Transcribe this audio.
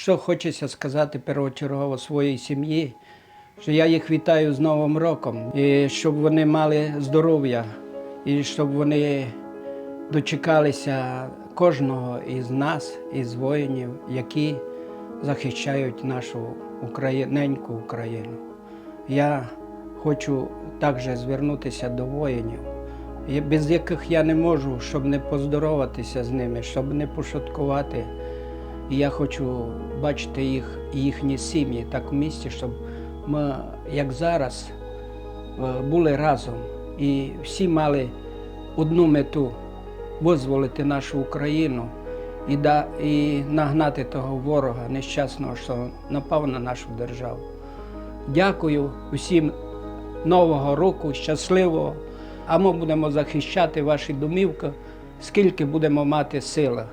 Що хочеться сказати першочергово своїй сім'ї, що я їх вітаю з Новим роком, і щоб вони мали здоров'я, і щоб вони дочекалися кожного із нас, із воїнів, які захищають нашу україненьку Україну. Я хочу також звернутися до воїнів, без яких я не можу, щоб не поздороватися з ними, щоб не пошуткувати. І я хочу бачити їх і їхні сім'ї так в місті, щоб ми, як зараз, е, були разом і всі мали одну мету визволити нашу Україну і, да, і нагнати того ворога нещасного, що напав на нашу державу. Дякую усім Нового року, щасливого. А ми будемо захищати ваші домівки, скільки будемо мати сили.